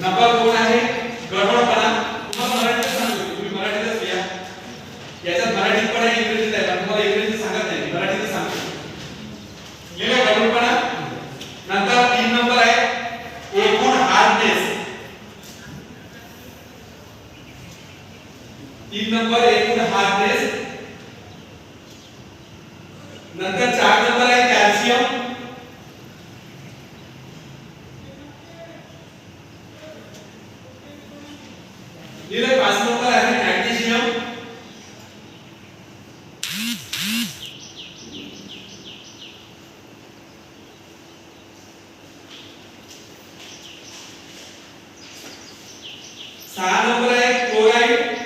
Number कोण आहे? गडबडपणा. तुम्हाला मराठीत सांगतो. तुम्ही मराठीतच लिहा. याच्यात मराठीत पण आहे इंग्रजीत आहे पण तुम्हाला इंग्रजीत सांगत नाही. मराठीत सांगतो. लिहा गडबडपणा. नंतर तीन नंबर आहे. एकूण हार्डनेस तीन नंबर एकूण हार्डनेस नंतर इधर पांच नंबर आहे मॅग्नेशियम सहा नंबर आहे क्लोराईड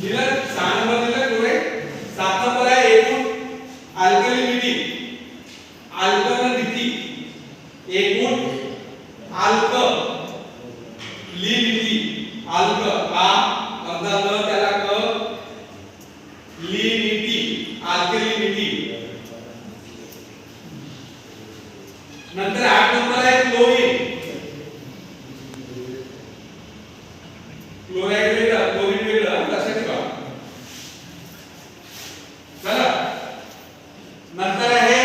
दिलं सहा नंबर दिलं क्लोराईड सात नंबर आहे एकूण अल्कलिनिटी अल्कलिनिटी एकूण आल्क लिनिटी आल्क आ अर्धा ल त्याला क लिनिटी अल्कलिनिटी नंतर आठ नंबर आहे क्लोरीन. क्लोराईड वेगळं क्लोरीन वेगळं लक्षात ठेवा चला नंतर आहे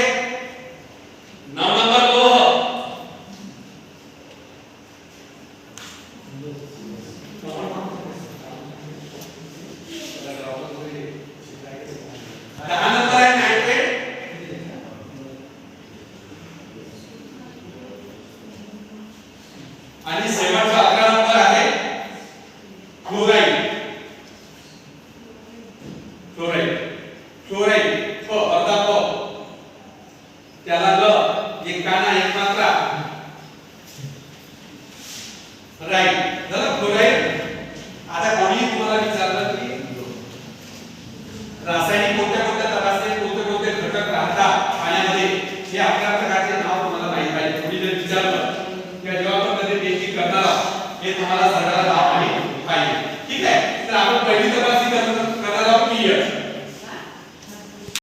नऊ नंबर लोह दहा नंबर आहे नायट्रेट आणि शेवटचा अकरा नंबर आहे क्लोराईड क्लोराईड क्लोराईड प अर्धा प त्याला ल एक काना एक मात्रा. राईट. झालं क्लोराईड आता कोणी तुम्हाला हे तुम्हाला सगळ्यांना लाभ पाहिजे ठीक आहे? तर आपण पहिली